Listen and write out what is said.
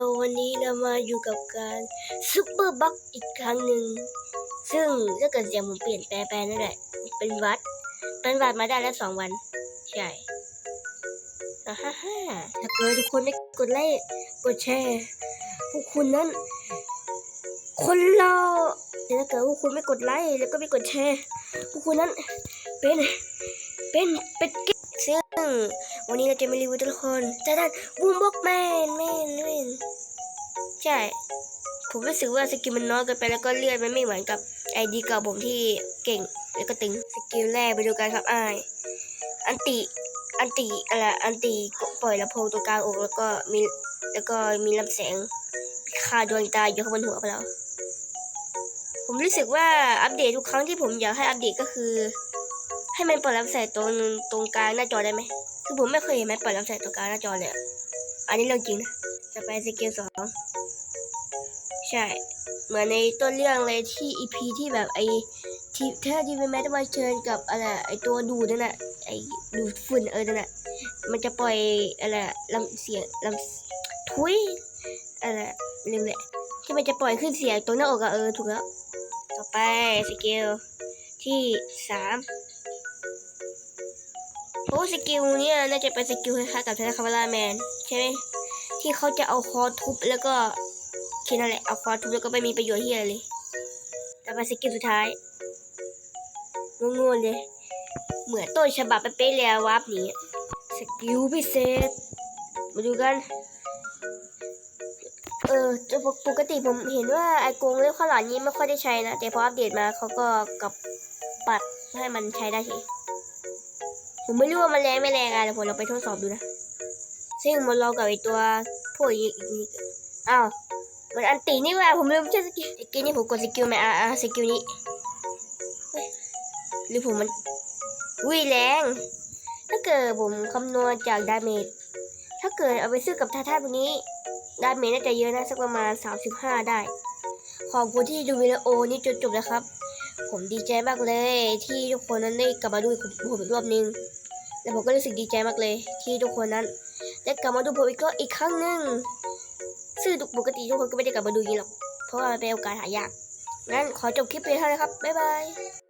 วันนี้เรามาอยู่กับการซุปเปอร์บัคอีกครั้งหนึ่ง ซึ่งถ้าเกิดเสียงผมเปลี่ยนแปลไปนั่นแหละ เป็นวัด เป็นวัดมาได้แล้วสองวัน ใช่ฮ่าฮ่าถ้าเกิดทุกคนได้กดไลค์กดแชร์ พวกคุณนั้น คนเราแต่ถ้าเกิดพวกคุณไม่กดไลค์แล้วก็ไม่กดแชร์ พวกคุณนั้น เป็น เป็นเป็นเก๊กซึ่งวันนี้เราจะมารีวิวทุกคนแต่ด้านบูมบ็อกแมนแมนแมน ใช่ ผมรู้สึกว่าสกิลมันน้อยเกินไปแล้วก็เลือดมันไม่เหมือนกับไอดีเก่าผมที่เก่งแล้วก็ตึงสกิลแรกไปดูกันครับอ้ายอันติอันติอะไรอันติปล่อยลำโพงตรงกลางอกแล้วก็มีแล้วก็มีลำแสงคาดวงตาอยู่ข้างบนหัวของเราผมรู้สึกว่าอัปเดตทุกครั้งที่ผมอยากให้อัปเดตก็คือ ให้มันปล่อยลำแสงตรงตรงกลางหน้าจอได้ไหมคือผมไม่เคยเห็นมันปล่อยลำแสงตรงกลางหน้าจอเลย อันนี้เรื่องจริงนะ จะไปสกิลสอง ใช่ เหมือนในต้นเรื่องเลยที่อีพีที่แบบไอที่ถ้าที่เป็นแมทมาเชิญกับอะไรไอตัวดูดนั่นน่ะไอดูดฝุ่นเออนั่นน่ะมันจะปล่อยอะไรลำเสียงลำทุยอะไรลืมแหละที่มันจะปล่อยขึ้นเสียงตรงหน้าอกอะเออถูกแล้ว ต่อไปสกิลที่สาม โอ้สกิลเนี่ยน่าจะเป็นสกิลคล้ายๆกับเทเลคาร์ลาแมนใช่ไหมที่เขาจะเอาคอทุบแล้วก็แค่นั้นแหละเอาคอทุบแล้วก็ไม่มีประโยชน์ที่อะไรเลย แต่ไปสกิลสุดท้ายงงๆเลยเหมือนต้นฉบับไปเป๊ะเลยอะวาร์ปหนี้สกิลพิเศษ มาดูกัน เออปกติผมเห็นว่าไอโกงเล่มข้าวหลามนี้ไม่ค่อยได้ใช้นะ แต่พออัปเดตมาเขาก็กลับปัดให้มันใช้ได้ที ผมไม่รู้ว่ามันแรงไม่แรงอะไรผมลองไปทดสอบดูนะ ซึ่งมันลองกับไอตัวพวกอีกอีกอ้าวมันอันตีนี่ว่าผมลืมใช้สกิลสกิลนี่ผมกดสกิลไหมอ่อะสกิลนี้หรือผมมันวิแรง ถ้าเกิดผมคำนวณจากดาเมจถ้าเกิดเอาไปซื้อกับท่าท่าพวกนี้ดาเมจน่าจะเยอะนะสักประมาณ 35 ได้ ขอบคุณที่ดูวิดีโอนี้จนจบนะครับ ผมดีใจมากเลย ที่ทุกคนนั้นได้กลับมาดูผมอีกรอบนึงและผมก็รู้สึกดีใจมากเลย ที่ทุกคนนั้นได้กลับมาดูผมอีกก็อีกครั้งหนึ่งซึ่งปกติทุกคนก็ไม่ได้กลับมาดูอย่างนี้หรอกเพราะว่ามันเป็นโอกาสหายากงั้นขอจบคลิปเพียงเท่านี้ครับบ๊ายบาย